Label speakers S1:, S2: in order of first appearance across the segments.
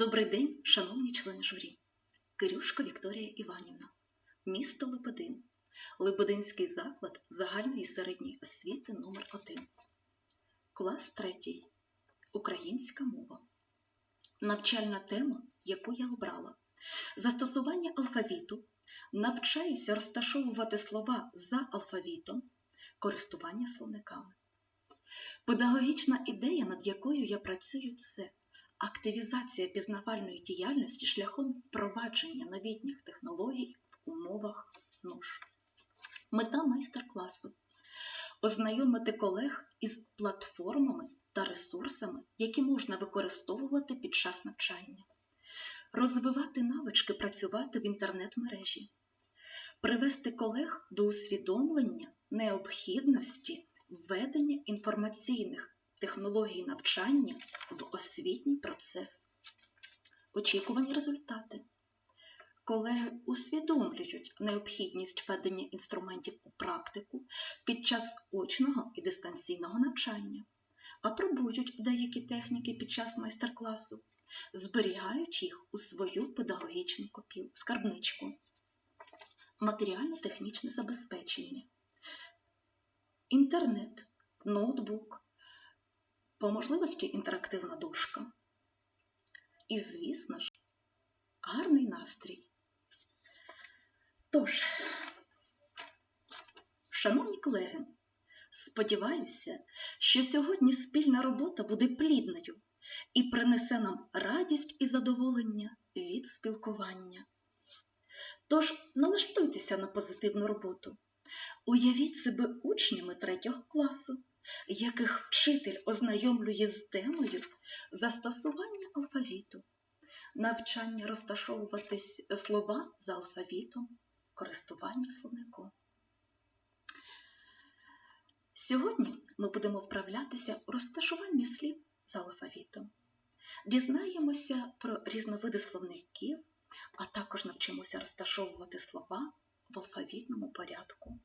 S1: Добрий день, шановні члени журі. Кирюшко Вікторія Іванівна, місто Лебедин, Лебединський заклад загальної середньої освіти номер 1 Клас 3. Українська мова. Навчальна тема, яку я обрала. Застосування алфавіту. Навчаюся розташовувати слова за алфавітом, користування словниками. Педагогічна ідея, над якою я працюю, це активізація пізнавальної діяльності шляхом впровадження новітніх технологій в умовах НУШ. Мета майстер-класу ознайомити колег із платформами та ресурсами, які можна використовувати під час навчання, розвивати навички працювати в інтернет-мережі, привести колег до усвідомлення необхідності введення інформаційних технологій навчання в освітній процес. Очікувані результати. Колеги усвідомлюють необхідність введення інструментів у практику під час очного і дистанційного навчання, апробують деякі техніки під час майстер-класу, зберігають їх у свою педагогічну копіл, скарбничку, матеріально-технічне забезпечення, інтернет, ноутбук, по можливості інтерактивна дошка. І, звісно ж, гарний настрій. Тож, шановні колеги, сподіваюся, що сьогодні спільна робота буде плідною і принесе нам радість і задоволення від спілкування. Тож, налаштуйтеся на позитивну роботу. Уявіть себе учнями третього класу, яких вчитель ознайомлює з темою застосування алфавіту, навчання розташовувати слова за алфавітом, користування словником. Сьогодні ми будемо вправлятися у розташуванні слів за алфавітом. Дізнаємося про різновиди словників, а також навчимося розташовувати слова в алфавітному порядку.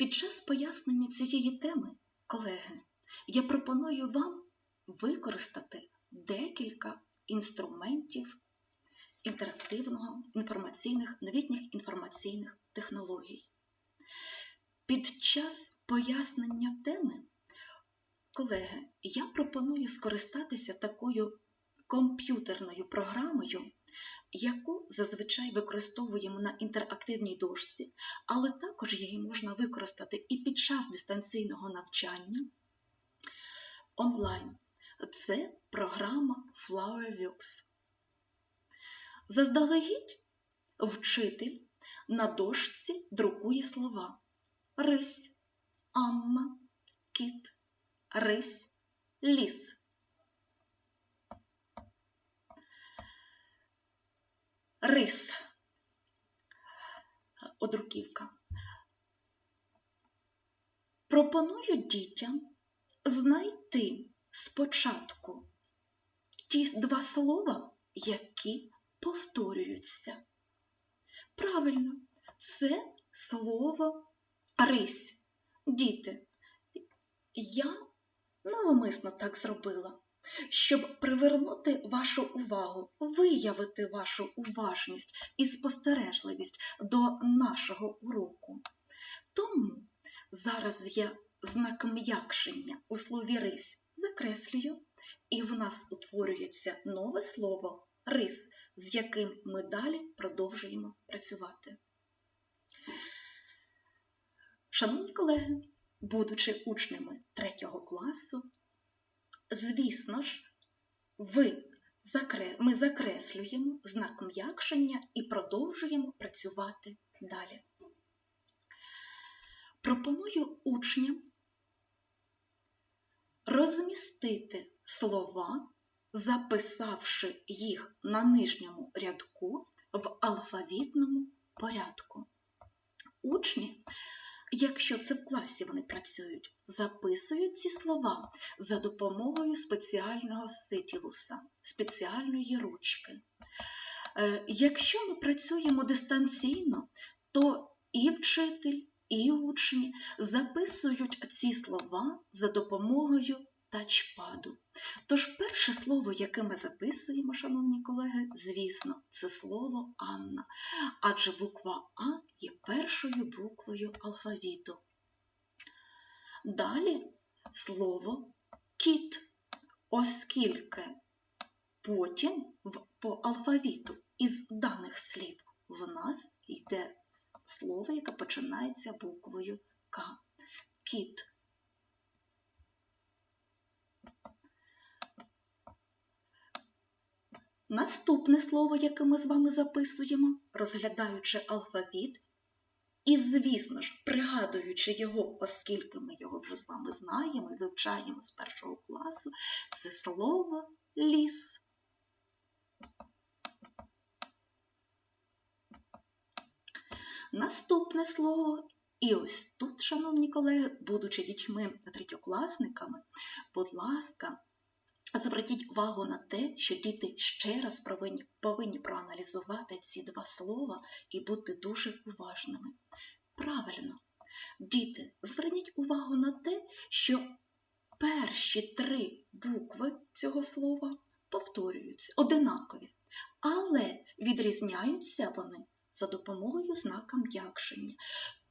S1: Під час пояснення цієї теми, колеги, я пропоную вам використати декілька інструментів інтерактивного інформаційних, новітніх інформаційних технологій. Під час пояснення теми, колеги, я пропоную скористатися такою комп'ютерною програмою, яку зазвичай використовуємо на інтерактивній дошці, але також її можна використати і під час дистанційного навчання онлайн. Це програма FlowerViews. Заздалегідь вчитель на дошці друкує слова рись, Анна, кіт, рись, ліс. Рис. Одруківка. Пропоную дітям знайти спочатку ті два слова, які повторюються. Правильно, це слово рись. Діти, я навмисно так зробила щоб привернути вашу увагу, виявити вашу уважність і спостережливість до нашого уроку. Тому зараз я знак м'якшення у слові рись закреслюю, і в нас утворюється нове слово рис, з яким ми далі продовжуємо працювати. Шановні колеги, будучи учнями третього класу, Звісно ж, ви, ми закреслюємо знак м'якшення і продовжуємо працювати далі. Пропоную учням розмістити слова, записавши їх на нижньому рядку в алфавітному порядку. Учні Якщо це в класі вони працюють, записують ці слова за допомогою спеціального ситілуса, спеціальної ручки. Е, якщо ми працюємо дистанційно, то і вчитель, і учні записують ці слова за допомогою тачпаду. Тож перше слово, яке ми записуємо, шановні колеги, звісно, це слово Анна, адже буква А є першою буквою алфавіту. Далі слово кіт, оскільки потім по алфавіту із даних слів в нас йде слово, яке починається буквою К. Кіт. Наступне слово, яке ми з вами записуємо, розглядаючи алфавіт, і, звісно ж, пригадуючи його, оскільки ми його вже з вами знаємо і вивчаємо з першого класу, це слово ліс. Наступне слово, і ось тут, шановні колеги, будучи дітьми третьокласниками, будь ласка, зверніть увагу на те, що діти ще раз повинні, повинні проаналізувати ці два слова і бути дуже уважними. Правильно, діти, зверніть увагу на те, що перші три букви цього слова повторюються, одинакові, але відрізняються вони за допомогою знака м'якшення.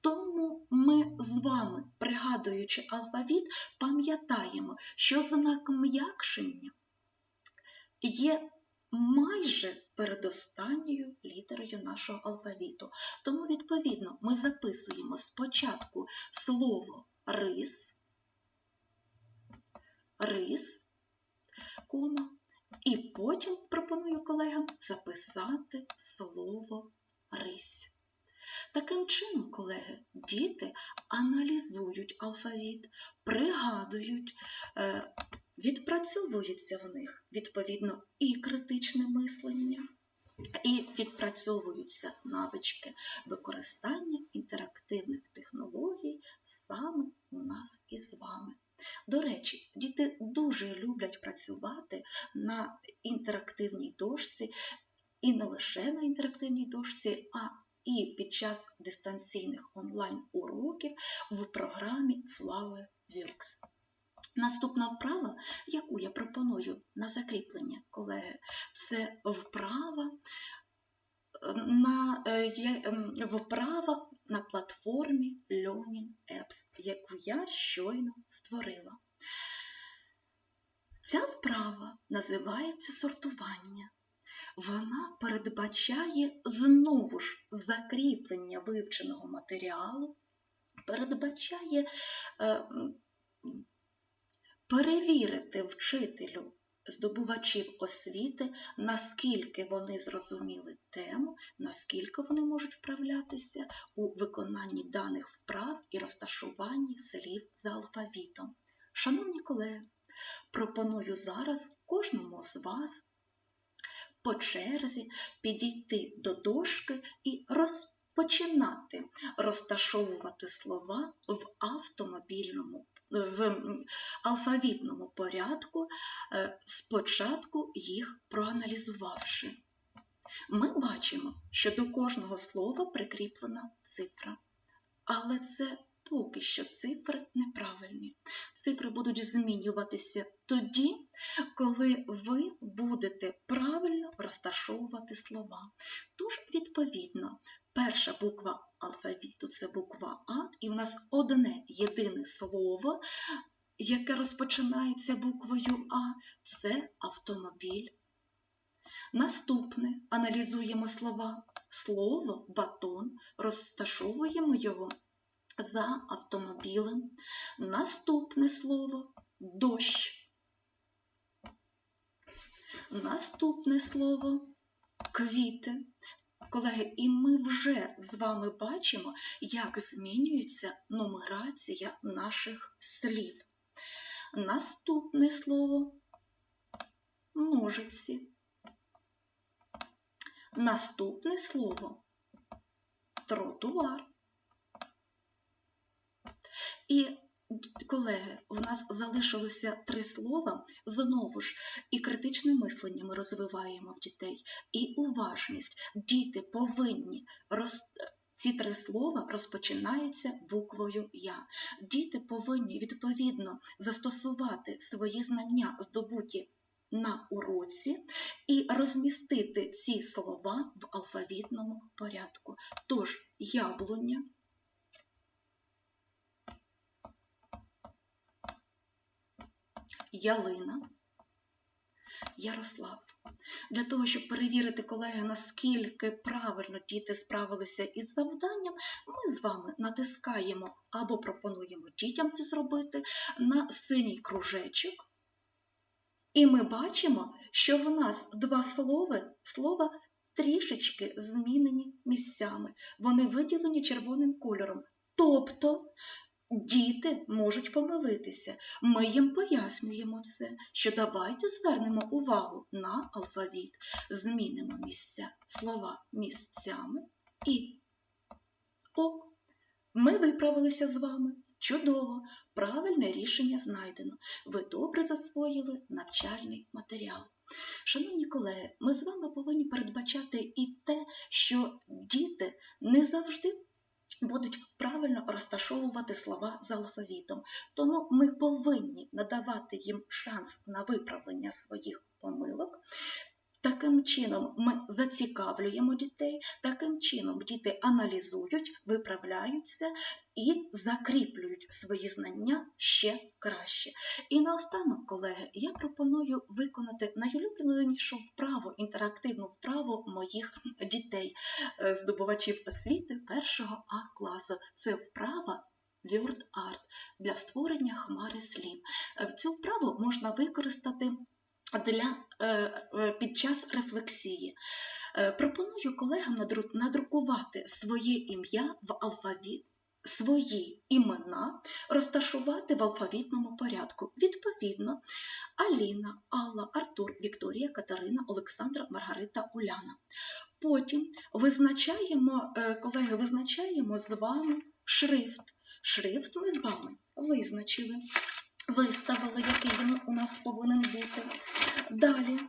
S1: Тому ми з вами, пригадуючи алфавіт, пам'ятаємо, що знак м'якшення є майже передостанньою літерою нашого алфавіту. Тому, відповідно, ми записуємо спочатку слово рис, рис, кома, і потім пропоную колегам записати слово рись. Таким чином, колеги, діти аналізують алфавіт, пригадують, е, відпрацьовується в них відповідно і критичне мислення, і відпрацьовуються навички використання інтерактивних технологій саме у нас із вами. До речі, діти дуже люблять працювати на інтерактивній дошці, і не лише на інтерактивній дошці, а і під час дистанційних онлайн-уроків в програмі FlowerWorks. Наступна вправа, яку я пропоную на закріплення, колеги, це вправа на, вправа на платформі Learning Apps, яку я щойно створила. Ця вправа називається сортування вона передбачає знову ж закріплення вивченого матеріалу, передбачає е, перевірити вчителю здобувачів освіти, наскільки вони зрозуміли тему, наскільки вони можуть вправлятися у виконанні даних вправ і розташуванні слів за алфавітом. Шановні колеги, пропоную зараз кожному з вас по черзі підійти до дошки і розпочинати розташовувати слова в автомобільному, в алфавітному порядку, е, спочатку їх проаналізувавши. Ми бачимо, що до кожного слова прикріплена цифра. Але це поки що цифри неправильні. Цифри будуть змінюватися тоді, коли ви будете правильно розташовувати слова. Тож, відповідно, перша буква алфавіту це буква А, і в нас одне єдине слово, яке розпочинається буквою А, це автомобіль. Наступне аналізуємо слова. Слово батон, розташовуємо його за автомобілем. Наступне слово дощ. Наступне слово квіти. Колеги, і ми вже з вами бачимо, як змінюється нумерація наших слів. Наступне слово ножиці. Наступне слово тротуар. І, колеги, в нас залишилося три слова. Знову ж, і критичне мислення ми розвиваємо в дітей, і уважність. Діти повинні роз... Ці три слова розпочинаються буквою Я. Діти повинні відповідно застосувати свої знання, здобуті на уроці, і розмістити ці слова в алфавітному порядку. Тож яблуня, ялина, Ярослав. Для того, щоб перевірити, колеги, наскільки правильно діти справилися із завданням, ми з вами натискаємо або пропонуємо дітям це зробити на синій кружечок. І ми бачимо, що в нас два слова, слова трішечки змінені місцями. Вони виділені червоним кольором. Тобто діти можуть помилитися. Ми їм пояснюємо це, що давайте звернемо увагу на алфавіт, змінимо місця, слова місцями і ок. Ми виправилися з вами. Чудово! Правильне рішення знайдено. Ви добре засвоїли навчальний матеріал. Шановні колеги, ми з вами повинні передбачати і те, що діти не завжди будуть правильно розташовувати слова з алфавітом. Тому ми повинні надавати їм шанс на виправлення своїх помилок. Таким чином ми зацікавлюємо дітей, таким чином діти аналізують, виправляються і закріплюють свої знання ще краще. І наостанок, колеги, я пропоную виконати найулюбленішу вправу, інтерактивну вправу моїх дітей, е, здобувачів освіти першого А класу. Це вправа. Word Art для створення хмари слів. В цю вправу можна використати для, е, е, під час рефлексії. Е, Пропоную колегам надрукувати своє ім'я в алфавіт, свої імена розташувати в алфавітному порядку. Відповідно, Аліна, Алла, Артур, Вікторія, Катерина, Олександра, Маргарита, Уляна. Потім визначаємо, колеги, визначаємо з вами шрифт. Шрифт ми з вами визначили виставили, який він у нас повинен бути. Далі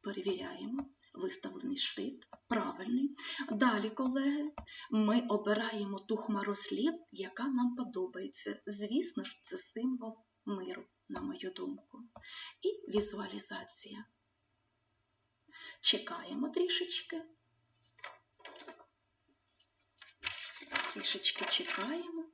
S1: перевіряємо виставлений шрифт, правильний. Далі, колеги, ми обираємо ту хмару слів, яка нам подобається. Звісно ж, це символ миру, на мою думку. І візуалізація. Чекаємо трішечки. Трішечки чекаємо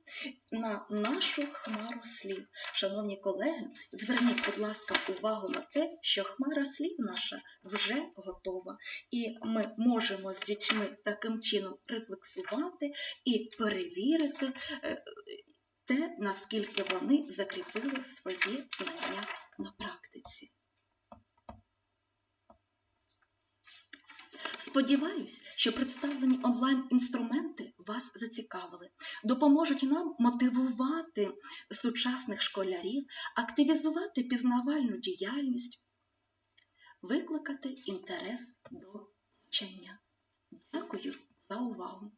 S1: на нашу хмару слів. Шановні колеги, зверніть, будь ласка, увагу на те, що хмара слів наша вже готова, і ми можемо з дітьми таким чином рефлексувати і перевірити е, те, наскільки вони закріпили свої знання на практиці. Сподіваюсь, що представлені онлайн-інструменти вас зацікавили, допоможуть нам мотивувати сучасних школярів, активізувати пізнавальну діяльність, викликати інтерес до вчення. Дякую за увагу!